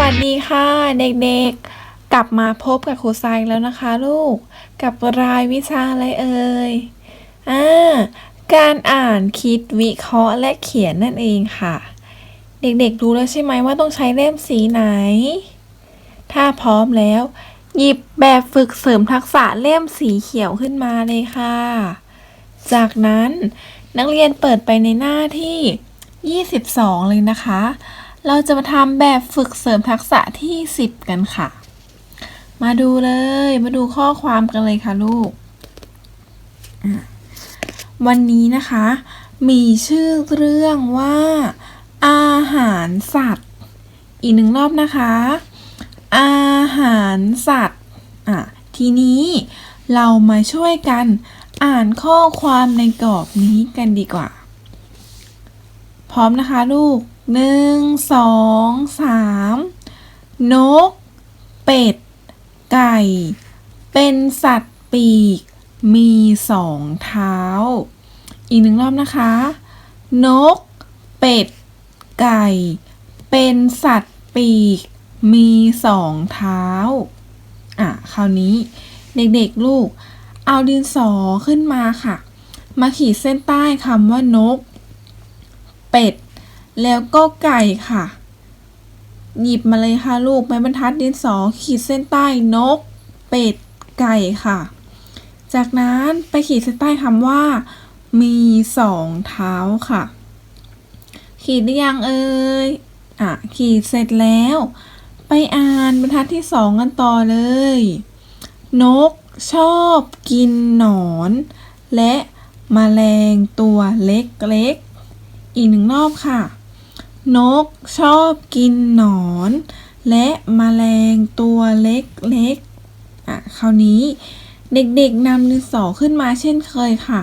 วัสดีค่ะ เด็กๆ กลับมาพบกับครูทรายแล้วนะคะลูก กับรายวิชาอะไรเอ่ยอ่าการอ่านคิดวิเคราะห์และเขียนนั่นเองค่ะ เด็กๆรู้แล้วใช่ไหมว่าต้องใช้เล่มสีไหน ถ้าพร้อมแล้ว หยิบแบบฝึกเสริมทักษะเล่มสีเขียวขึ้นมาเลยค่ะ จากนั้นนักเรียนเปิดไปในหน้าที่ 22 เลยนะคะ เราจะมาทำแบบฝึกเสริมทักษะที่ 10 กันค่ะ มาดูเลย มาดูข้อความกันเลยค่ะลูก วันนี้นะคะ มีชื่อเรื่องว่า อาหารสัตว์ อีกหนึ่งรอบนะคะ อาหารสัตว์ อะ ทีนี้เรามาช่วยกันอ่านข้อความในกรอบนี้กันดีกว่า พร้อมนะคะลูกหนึ่งสองสามนก เป็ด ไก่ เป็นสัตว์ปีก มีสองเท้า อีกหนึ่งรอบนะคะ นก เป็ด ไก่ เป็นสัตว์ปีก มีสองเท้า อะ คราวนี้เด็กๆลูก เอาดินสอขึ้นมาค่ะ มาขีดเส้นใต้คำว่านก เป็ด แล้วก็ไก่ค่ะ หยิบมาเลยค่ะลูกไม้บรรทัดดินสอขีดเส้นใต้นก เป็ด ไก่ค่ะ จากนั้นไปขีดเส้นใต้คำว่า มีสองเท้าค่ะ ขีดได้ยังเอ่ยอะขีดเสร็จแล้ว ไปอ่านบรรทัดที่สองกันต่อเลย นกชอบกินหนอน และมแมลงตัวเล็กๆ อีกหนึ่งรอบค่ะ นกชอบกินหนอน และมแมลงตัวเล็กๆอะคราวนี้เด็กๆนำดินสอขึ้นมาเช่นเคยค่ะ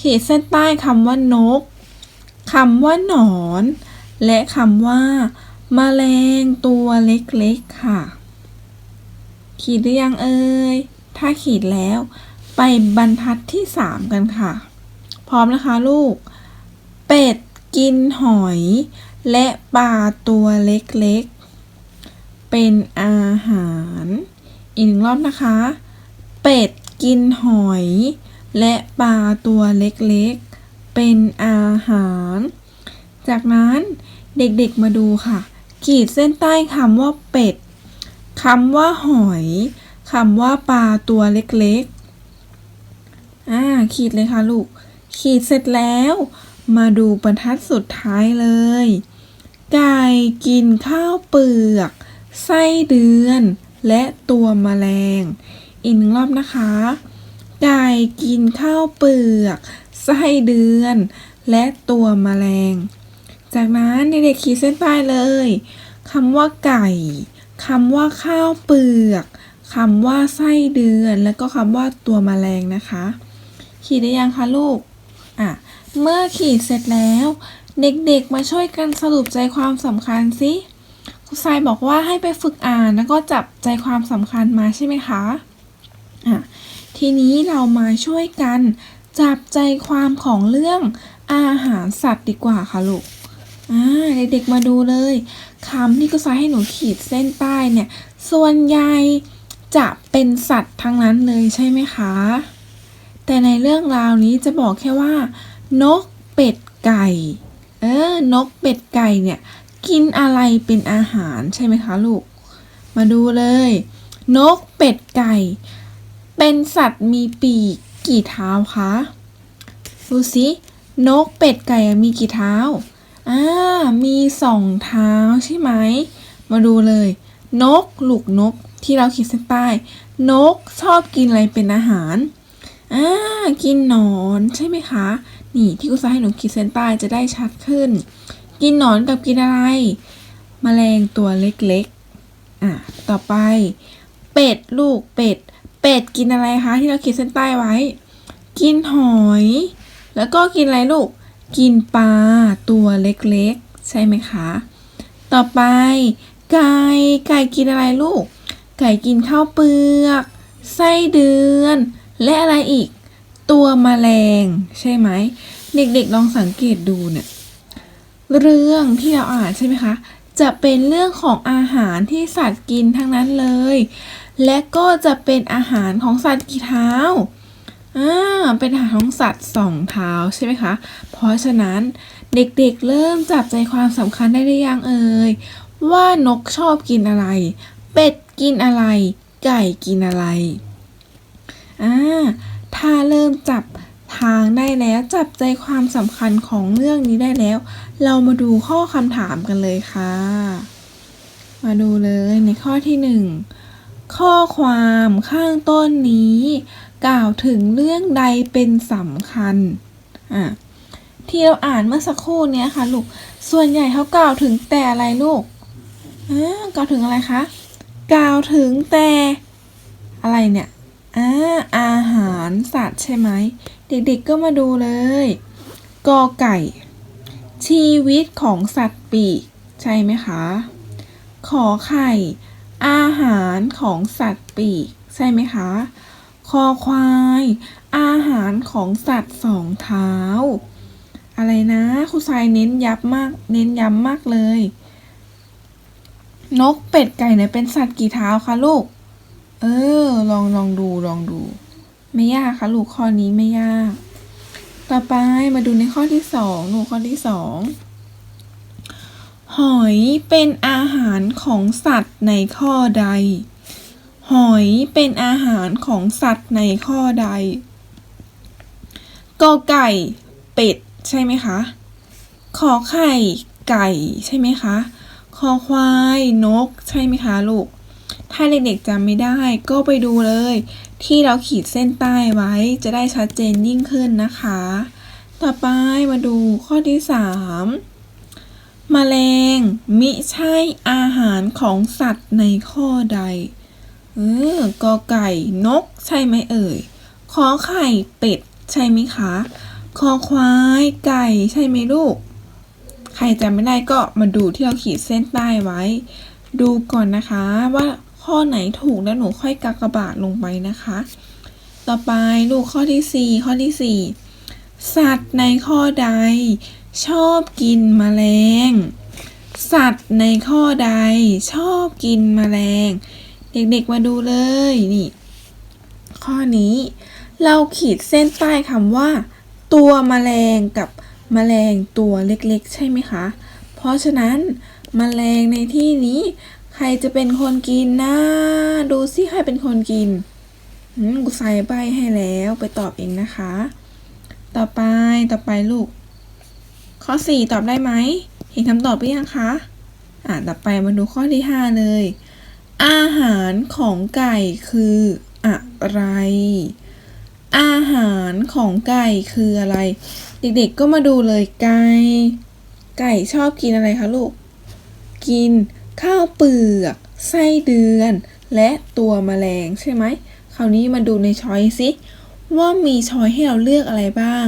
ขีดเส้นใต้คำว่านกคำว่าหนอน และคำว่าแมลงตัวเล็กๆค่ะ ขีดหรือยังเอ่ยถ้าขีดแล้ว ไปบรรทัดที่ 3 กันค่ะ พร้อมนะคะลูก เป็ด กินหอยและปลาตัวเล็กๆ เป็นอาหาร อีกหนึ่งรอบนะคะ เป็ดกินหอย และปลาตัวเล็กๆ เป็นอาหาร จากนั้นเด็กๆมาดูค่ะ ขีดเส้นใต้คำว่าเป็ดคำว่าหอยคำว่าปลาตัวเล็กๆ อ่า ขีดเลยค่ะลูก ขีดเสร็จแล้ว มาดูบรรทัดสุดท้ายเลย ไก่กินข้าวเปลือก ไส้เดือน และตัวแมลง อีกหนึ่งรอบนะคะ ไก่กินข้าวเปลือก ไส้เดือน และตัวแมลง จากนั้นเด็กๆขีดเส้นใต้เลยคำว่าไก่คำว่าข้าวเปลือกคำว่าไส้เดือน แล้วก็คำว่าตัวแมลงนะคะ ขีดได้ยังคะลูก อะ เมื่อขีดเสร็จแล้ว เด็กๆมาช่วยกันสรุปใจความสำคัญสิครูทรายบอกว่าให้ไปฝึกอ่านแล้วก็จับใจความสำคัญมาใช่ไหมคะอะทีนี้เรามาช่วยกันจับใจความของเรื่องอาหารสัตว์ดีกว่าค่ะลูกอ่าเด็กๆมาดูเลยคำที่ครูทรายให้หนูขีดเส้นใต้เนี่ย ส่วนใหญ่จะเป็นสัตว์ทั้งนั้นเลยใช่ไหมคะ แต่ในเรื่องราวนี้จะบอกแค่ว่า นกเป็ดไก่ เออ นกเป็ดไก่เนี่ย กินอะไรเป็นอาหารใช่ไหมคะลูก มาดูเลย นกเป็ดไก่ เป็นสัตว์มีปีกกี่เท้าคะ ดูสินกเป็ดไก่มีกี่เท้า อ่า มีสองเท้าใช่ไหม มาดูเลย นกลูกนกที่เราขีดเส้นใต้ นกชอบกินอะไรเป็นอาหาร อ่า กินหนอนใช่ไหมคะ นี่ที่กูจะให้หนูขีดเส้นใต้จะได้ชัดขึ้น กินหนอนกับกินอะไรแมลงตัวเล็กๆ อะ ต่อไป เป็ดลูกเป็ด เป็ดกินอะไรคะที่เราขีดเส้นใต้ไว้ กินหอย แล้วก็กินอะไรลูก กินปลาตัวเล็กๆ ใช่ไหมคะ ต่อไป ไก่ ไก่กินอะไรลูก ไก่กินข้าวเปลือก ไส้เดือน และอะไรอีก ตัวแมลงใช่ไหม เด็กๆลองสังเกตดูเนี่ยเรื่องที่เราอ่านใช่ไหมคะ จะเป็นเรื่องของอาหารที่สัตว์กินทั้งนั้นเลย และก็จะเป็นอาหารของสัตว์กี่เท้าอ่าเป็นอาหารของสัตว์สองเท้าใช่ไหมคะ เพราะฉะนั้นเด็กๆเริ่มจับใจความสำคัญได้หรือยังเอ่ยว่านกชอบกินอะไร เป็ดกินอะไร ไก่กินอะไรอ่า ถ้าเริ่มจับทางได้แล้วจับใจความสำคัญของเรื่องนี้ได้แล้ว เรามาดูข้อคำถามกันเลยค่ะ มาดูเลยในข้อที่หนึ่งข้อความข้างต้นนี้ กล่าวถึงเรื่องใดเป็นสำคัญอะที่เราอ่านเมื่อสักครู่เนี้ยค่ะลูกส่วนใหญ่เขากล่าวถึงแต่อะไรลูกอ่ากล่าวถึงอะไรคะกล่าวถึงแต่อะไรเนี่ย อ่าอาหารสัตว์ใช่ไหม เด็กๆก็มาดูเลยกอไก่ ชีวิตของสัตว์ปีก ใช่ไหมคะ ขอไข่ อาหารของสัตว์ปีก ใช่ไหมคะ คอควาย อาหารของสัตว์สองเท้า อะไรนะครูทรายเน้นย้ำมาก เน้นย้ำมากเลย นกเป็ดไก่เนี่ยเป็นสัตว์กี่เท้าคะลูก เออ ลองลองดูลองดู ไม่ยากค่ะลูกข้อนี้ไม่ยาก ต่อไปมาดูในข้อที่สองหนูข้อที่สองหอยเป็นอาหารของสัตว์ในข้อใด หอยเป็นอาหารของสัตว์ในข้อใดกอไก่เป็ดใช่ไหมคะขอไข่ไก่ใช่ไหมคะคอควายนกใช่ไหมคะลูก ถ้าเด็กๆจำไม่ได้ก็ไปดูเลย ที่เราขีดเส้นใต้ไว้จะได้ชัดเจนยิ่งขึ้นนะคะ ต่อไปมาดูข้อที่ 3 แมลงมิใช่อาหารของสัตว์ในข้อใด เออกอไก่นกใช่ไหมเอ่ยขอไข่เป็ดใช่ไหมคะคอควายไก่ใช่ไหมลูก ใครจำไม่ได้ก็มาดูที่เราขีดเส้นใต้ไว้ ดูก่อนนะคะว่า ข้อไหนถูกแล้วหนูค่อยกากบาทลงไปนะคะ ต่อไปลูกข้อที่ 4 ข้อที่ 4 สัตว์ในข้อใด ชอบกินแมลง สัตว์ในข้อใด ชอบกินแมลง เด็กๆมาดูเลยนี่ข้อนี้ เราขีดเส้นใต้คำว่า ตัวแมลงกับแมลงตัวเล็กๆ ใช่ไหมคะ เพราะฉะนั้นแมลงในที่นี้ ใครจะเป็นคนกินนะ ดูสิใครเป็นคนกินอืมกูใส่ใบให้แล้วไปตอบเองนะคะ ต่อไปต่อไปลูก ข้อ4ตอบได้ไหม เห็นคำตอบหรือยังคะ อ่าต่อไปมาดูข้อที่5เลย อาหารของไก่คืออะไร อาหารของไก่คืออะไร เด็กๆก็มาดูเลยไก่ ไก่ชอบกินอะไรคะลูก กิน ข้าวเปลือกไส้เดือน และตัวแมลงใช่ไหมคราวนี้มาดูในช้อยสิว่ามีช้อยให้เราเลือกอะไรบ้าง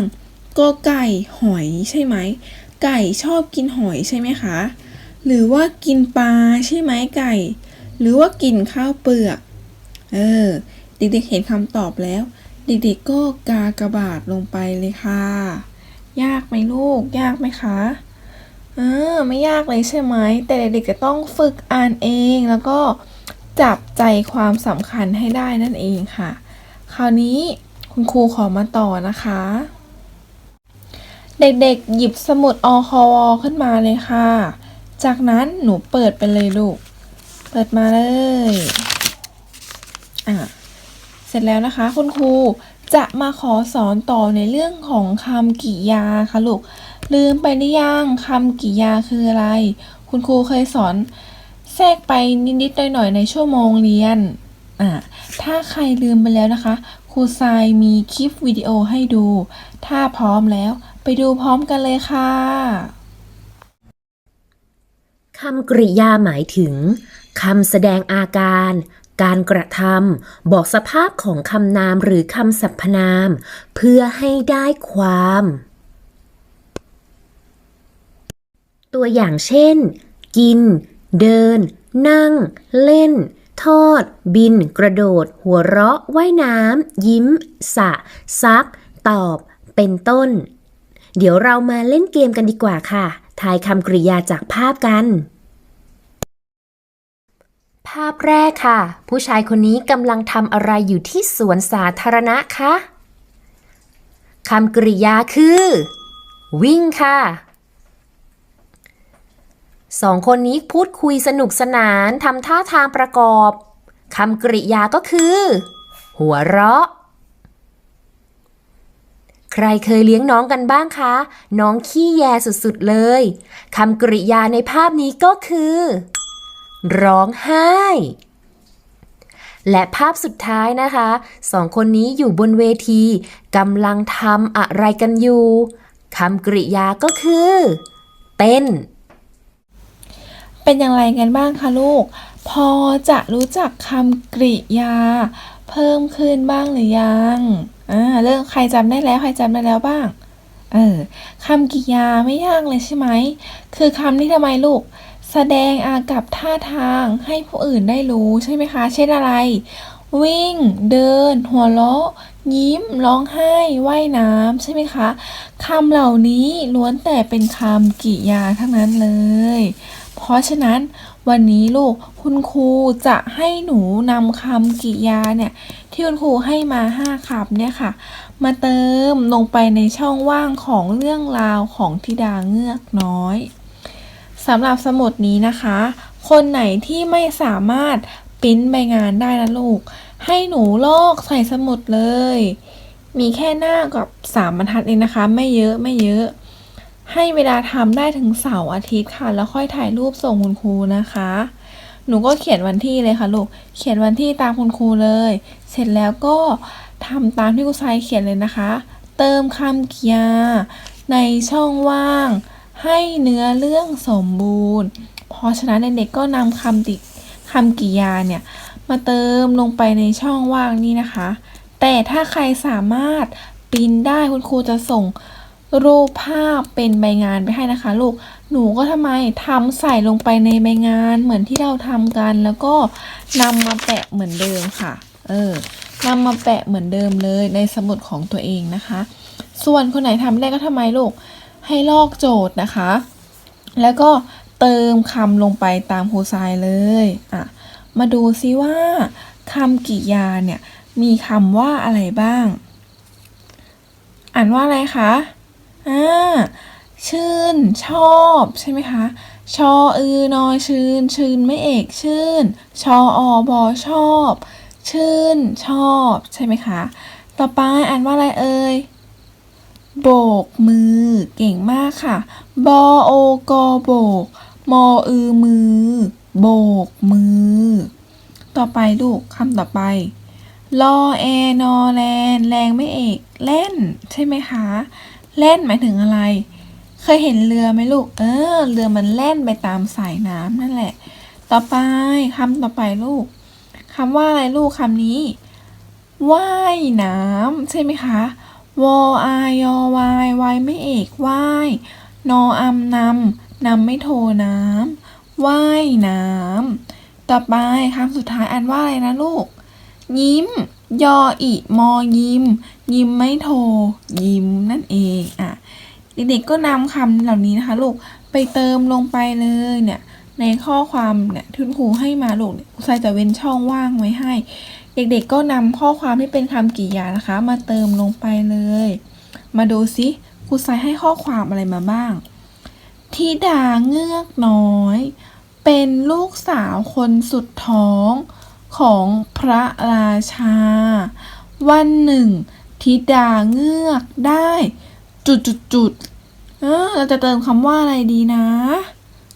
ก็ไก่หอยใช่ไหม ไก่ชอบกินหอยใช่ไหมคะ หรือว่ากินปลาใช่ไหมไก่ หรือว่ากินข้าวเปลือก เออ เด็กๆเห็นคำตอบแล้ว เด็กๆก็กากระบาดลงไปเลยค่ะ ยากไหมลูก ยากไหมคะ ออไม่ยากเลยใช่ไหม แต่เด็กๆจะต้องฝึกอ่านเองแล้วก็จับใจความสำคัญให้ได้นั่นเองค่ะ คราวนี้คุณครูขอมาต่อนะคะ เด็กๆ หยิบสมุดอคอวขึ้นมาเลยค่ะ จากนั้นหนูเปิดไปเลยลูก เปิดมาเลยอะเสร็จแล้วนะคะ คุณครูจะมาขอสอนต่อในเรื่องของคำกริยาค่ะลูก ลืมไปหรือยังคำกริยาคืออะไร คุณครูเคยสอนแทรกไปนิดๆหน่อยๆในชั่วโมงเรียนอะถ้าใครลืมไปแล้วนะคะ ครูทรายมีคลิปวิดีโอให้ดู ถ้าพร้อมแล้วไปดูพร้อมกันเลยค่ะคำกริยาหมายถึงคำแสดงอาการ การกระทำบอกสภาพของคำนามหรือคำสรรพนาม เพื่อให้ได้ความ ตัวอย่างเช่น กิน เดิน นั่ง เล่น ทอด บิน กระโดด หัวเราะ ว่ายน้ำ ยิ้ม สะ ซัก ตอบ เป็นต้น เดี๋ยวเรามาเล่นเกมกันดีกว่าค่ะ ทายคำกริยาจากภาพกัน ภาพแรกค่ะ ผู้ชายคนนี้กำลังทำอะไรอยู่ที่สวนสาธารณะคะคำกริยาคือ วิ่งค่ะ สองคนนี้พูดคุยสนุกสนานทำท่าทางประกอบคำกริยาก็คือ หัวเราะ ใครเคยเลี้ยงน้องกันบ้างคะ น้องขี้แยสุดๆเลยคำกริยาในภาพนี้ก็คือ ร้องไห้ และภาพสุดท้ายนะคะสองคนนี้อยู่บนเวทีกำลังทำอะไรกันอยู่คำกริยาก็คือ เต้น เป็นอย่างไรกันบ้างคะลูก พอจะรู้จักคำกริยา เพิ่มขึ้นบ้างหรือยังอ่าเรื่องใครจำได้แล้วใครจำได้แล้วบ้างเออคำกริยาไม่ยากเลยใช่ไหม คือคำที่ทำไมลูก แสดงอากับท่าทางให้ผู้อื่นได้รู้ใช่ไหมคะ เช่นอะไร วิ่ง เดิน หัวเราะ ยิ้ม ร้องไห้ ว่ายน้ำใช่ไหมคะคำเหล่านี้ล้วนแต่เป็นคำกริยาทั้งนั้นเลย เพราะฉะนั้นวันนี้ลูกคุณครูจะให้หนูนำคำกริยาเนี่ยที่คุณครูให้มาห้าคำเนี่ยค่ะ มาเติมลงไปในช่องว่างของเรื่องราวของธิดาเงือกน้อยสำหรับสมุดนี้นะคะ คนไหนที่ไม่สามารถปิ้นใบงานได้นะลูก ให้หนูลอกใส่สมุดเลย มีแค่หน้ากับสามบรรทัดเองนะคะ ไม่เยอะไม่เยอะ ให้เวลาทำได้ถึงเสาร์อาทิตย์ค่ะ แล้วค่อยถ่ายรูปส่งคุณครูนะคะ หนูก็เขียนวันที่เลยค่ะลูก เขียนวันที่ตามคุณครูเลย เสร็จแล้วก็ทำตามที่ครูทรายเขียนเลยนะคะ เติมคำกริยา ในช่องว่าง ให้เนื้อเรื่องสมบูรณ์ เพราะฉะนั้นเด็กๆก็นำคำติคำกริยาเนี่ยมาเติมลงไปในช่องว่างนี้นะคะ แต่ถ้าใครสามารถปริ้นได้คุณครูจะส่ง รูปภาพเป็นใบงานไปให้นะคะ ลูก หนูก็ทำไมทำใส่ลงไปในใบงานเหมือนที่เราทำกัน แล้วก็นำมาแปะเหมือนเดิมค่ะ เออนำมาแปะเหมือนเดิมเลยในสมุดของตัวเองนะคะ ส่วนคนไหนทำไม่ได้ก็ทำไมลูก ให้ลอกโจทย์นะคะ แล้วก็เติมคำลงไปตามครูทรายเลย อะ มาดูซิว่าคำกริยาเนี่ยมีคำว่าอะไรบ้าง อ่านว่าอะไรคะ อ่าชื่นชอบใช่ไหมคะ ชออือนอชื่น ชื่นไม่เอกชื่น ชออบอชอบ ชื่นชอบใช่ไหมคะ ต่อไปอ่านว่าอะไรเอ่ยโบกมือเก่งมากค่ะ บอโอกอโบก มออือมือ โบกมือ ต่อไปลูกคำต่อไปลอแอนอแลนแรงไม่เอกเล่นใช่ไหมคะ เล่นหมายถึงอะไร เคยเห็นเรือไหมลูก เออ เรือมันแล่นไปตามสายน้ำนั่นแหละ ต่อไปคำต่อไปลูกคำว่าอะไรลูกคำนี้ว่ายน้ำใช่ไหมคะวออายอวายวายไม่เอกว่ายนออำนำนำไม่โทน้ำว่ายน้ำต่อไปคำสุดท้ายอันว่าอะไรนะลูก ยิ้ม ยออิมอยิม ยิมไม่โทยิมนั่นเองอะเด็กๆก็นำคำเหล่านี้นะคะลูกไปเติมลงไปเลยเนี่ยในข้อความเนี่ยที่คุณครูให้มาลูกครูทรายจะเว้นช่องว่างไว้ให้ เด็กๆก็นำข้อความที่เป็นคำกริยานะคะ มาเติมลงไปเลย มาดูซิครูทรายให้ข้อความอะไรมาบ้างทิดาเงือกน้อย เป็นลูกสาวคนสุดท้อง ของพระราชา วันหนึ่งทิดาเงือกได้ จุดจุดจุดเออเราจะเติมคำว่าอะไรดีนะ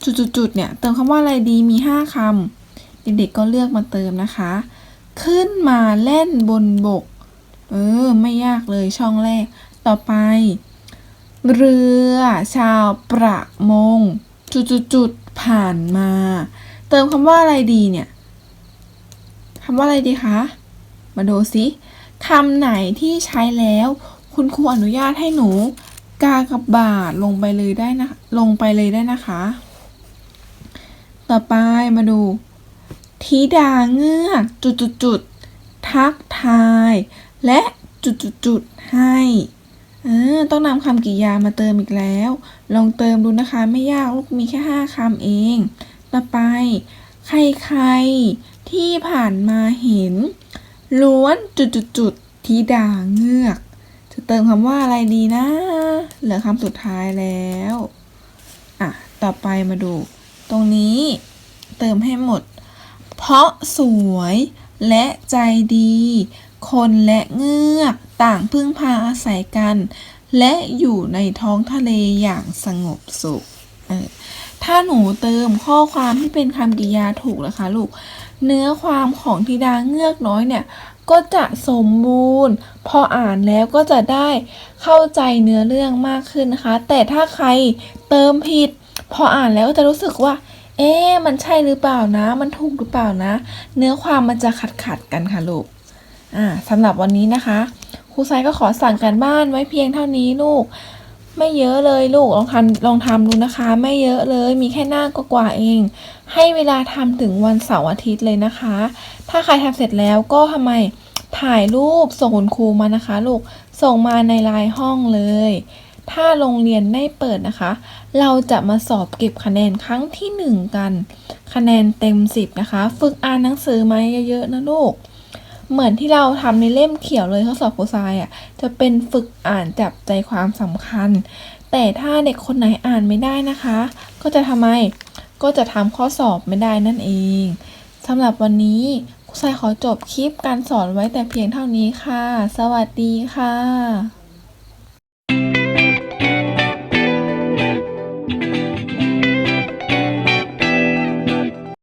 จุดจุดจุดเนี่ย เติมคำว่าอะไรดีมีห้าคำเด็กๆก็เลือกมาเติมนะคะ ขึ้นมาเล่นบนบก เออ ไม่ยากเลยช่องแรก ต่อไป เรือชาวประมง จุดจุดจุดผ่านมา เติมคำว่าอะไรดีเนี่ย คำว่าอะไรดีคะ มาดูสิคำไหนที่ใช้แล้ว คุณครูอนุญาตให้หนู กากับบาทลงไปเลยได้นะ ลงไปเลยได้นะคะ ต่อไปมาดูธิดาเงือกจุดจุดจุดทักทาย และจุดจุดจุดให้เออต้องนำคำกริยามาเติมอีกแล้ว ลองเติมดูนะคะ ไม่ยากลูกมีแค่ห้าคำเอง ต่อไป ใครๆ ที่ผ่านมาเห็น ล้วนจุดๆที่ด่าเงือก จะเติมคำว่าอะไรดีนะ เหลือคำสุดท้ายแล้ว อะ ต่อไปมาดู ตรงนี้ เติมให้หมด เพราะสวยและใจดี คนและเงือกต่างพึ่งพาอาศัยกัน และอยู่ในท้องทะเลอย่างสงบสุข ถ้าหนูเติมข้อความที่เป็นคำกริยาถูกแล้วคะลูก เนื้อความของธิดาเงือกน้อยเนี่ยก็จะสมบูรณ์ พออ่านแล้วก็จะได้เข้าใจเนื้อเรื่องมากขึ้นนะคะ แต่ถ้าใครเติมผิด พออ่านแล้วก็จะรู้สึกว่า เอ๊ะมันใช่หรือเปล่านะ มันถูกหรือเปล่านะ เนื้อความมันจะขัดขัดกันค่ะลูกอ่าสำหรับวันนี้นะคะครูไซก็ขอสั่งการบ้านไว้เพียงเท่านี้ลูก ไม่เยอะเลยลูกลองทำลองทำดูนะคะ ไม่เยอะเลยมีแค่หน้ากว่าเอง ให้เวลาทำถึงวันเสาร์อาทิตย์เลยนะคะ ถ้าใครทำเสร็จแล้วก็ทำไมถ่ายรูปส่งคุณครูมานะคะ ลูกส่งมาในไลน์ห้องเลย ถ้าโรงเรียนไม่เปิดนะคะ เราจะมาสอบเก็บคะแนนครั้งที่หนึ่งกัน คะแนนเต็มสิบนะคะ ฝึกอ่านหนังสือมาเยอะๆนะลูก เหมือนที่เราทำในเล่มเขียวเลยข้อสอบโคไซอะจะเป็นฝึกอ่านจับใจความสำคัญ แต่ถ้าเด็กคนไหนอ่านไม่ได้นะคะ ก็จะทำไมก็จะทำข้อสอบไม่ได้นั่นเองสำหรับวันนี้ครูไซขอจบคลิปการสอนไว้แต่เพียงเท่านี้ค่ะ สวัสดีค่ะ